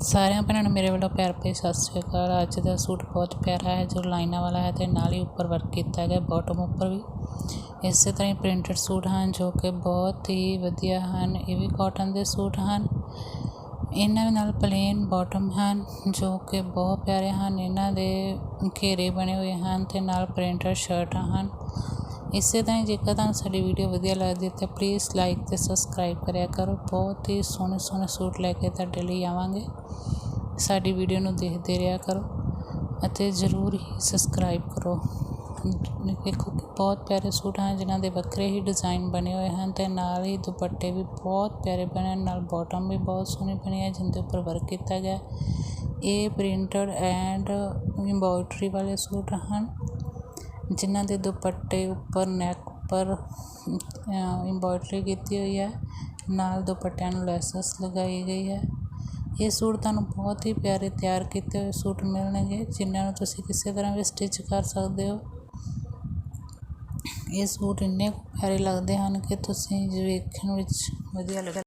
ਸਾਰਿਆਂ ਭੈਣਾਂ ਨੂੰ ਮੇਰੇ ਵੱਲੋਂ ਪਿਆਰ ਭਰੀ ਸਤਿ ਸ਼੍ਰੀ ਅਕਾਲ। ਅੱਜ ਦਾ ਸੂਟ ਬਹੁਤ ਪਿਆਰਾ ਹੈ, ਜੋ ਲਾਈਨਾਂ ਵਾਲਾ ਹੈ ਤੇ ਨਾਲ ਹੀ ਉੱਪਰ ਵਰਕ ਕੀਤਾ ਗਿਆ ਬਾਟਮ ਉੱਪਰ ਵੀ। ਇਸੇ ਤਰ੍ਹਾਂ ਹੀ ਪ੍ਰਿੰਟਡ ਸੂਟ ਹਨ, ਜੋ ਕਿ ਬਹੁਤ ਹੀ ਵਧੀਆ ਹਨ। ਇਹ ਵੀ ਕਾਟਨ ਦੇ ਸੂਟ ਹਨ। ਇਹਨਾਂ ਦੇ ਨਾਲ ਪਲੇਨ ਬਾਟਮ ਹਨ, ਜੋ ਕਿ ਬਹੁਤ ਪਿਆਰੇ ਹਨ। ਇਹਨਾਂ ਦੇ ਘੇਰੇ ਬਣੇ ਹੋਏ ਹਨ ਤੇ ਨਾਲ ਪ੍ਰਿੰਟਡ ਸ਼ਰਟਾਂ ਹਨ। ਇਸੇ ਤਰ੍ਹਾਂ ਹੀ ਜੇਕਰ ਤੁਹਾਨੂੰ ਸਾਡੀ ਵੀਡੀਓ ਵਧੀਆ ਲੱਗਦੀ ਤਾਂ ਪਲੀਜ਼ ਲਾਈਕ ਅਤੇ ਸਬਸਕ੍ਰਾਈਬ ਕਰਿਆ ਕਰੋ। ਬਹੁਤ ਹੀ ਸੋਹਣੇ ਸੋਹਣੇ ਸੂਟ ਲੈ ਕੇ ਤੁਹਾਡੇ ਲਈ ਆਵਾਂਗੇ। ਸਾਡੀ ਵੀਡੀਓ ਨੂੰ ਦੇਖਦੇ ਰਿਹਾ ਕਰੋ ਅਤੇ ਜ਼ਰੂਰ ਹੀ ਸਬਸਕ੍ਰਾਈਬ ਕਰੋ। ਦੇਖੋ ਕਿ ਬਹੁਤ ਪਿਆਰੇ ਸੂਟ ਹਨ, ਜਿਨ੍ਹਾਂ ਦੇ ਵੱਖਰੇ ਹੀ ਡਿਜ਼ਾਈਨ ਬਣੇ ਹੋਏ ਹਨ ਤੇ ਨਾਲ ਹੀ ਦੁਪੱਟੇ ਵੀ ਬਹੁਤ ਪਿਆਰੇ ਬਣੇ ਹਨ, ਨਾਲ ਬਾਟਮ ਵੀ ਬਹੁਤ ਸੋਹਣੀ ਬਣੀ ਹੈ ਜਿੰਦੇ ਉੱਪਰ ਵਰਕ ਕੀਤਾ ਗਿਆ। ਇਹ ਪ੍ਰਿੰਟਡ ਐਂਡ ਐਮਬੋਇਡਰੀ ਵਾਲੇ ਸੂਟ ਹਨ। ਜਿਨ੍ਹਾਂ ਦੇ ਦੁਪੱਟੇ ਉੱਪਰ ਨੈਕ ਉੱਪਰ ਐਮਬੋਇਡਰੀ ਕੀਤੀ ਹੋਈ ਹੈ। ਨਾਲ ਦੁਪੱਟਿਆਂ ਨੂੰ ਲੈਸਸ ਲਗਾਈ ਗਈ ਹੈ। ਇਹ ਸੂਟ ਤੁਹਾਨੂੰ ਬਹੁਤ ਹੀ ਪਿਆਰੇ ਤਿਆਰ ਕੀਤੇ ਹੋਏ ਸੂਟ ਮਿਲਣਗੇ, ਜਿਨ੍ਹਾਂ ਨੂੰ ਤੁਸੀਂ ਕਿਸੇ ਤਰ੍ਹਾਂ ਵੀ ਸਟਿਚ ਕਰ ਸਕਦੇ ਹੋ। ਇਹ ਸੂਟ ਇੰਨੇ ਪਿਆਰੇ ਲੱਗਦੇ ਹਨ ਕਿ ਤੁਸੀਂ ਵੇਖਣ ਵਿੱਚ ਵਧੀਆ ਲੱਗਦਾ।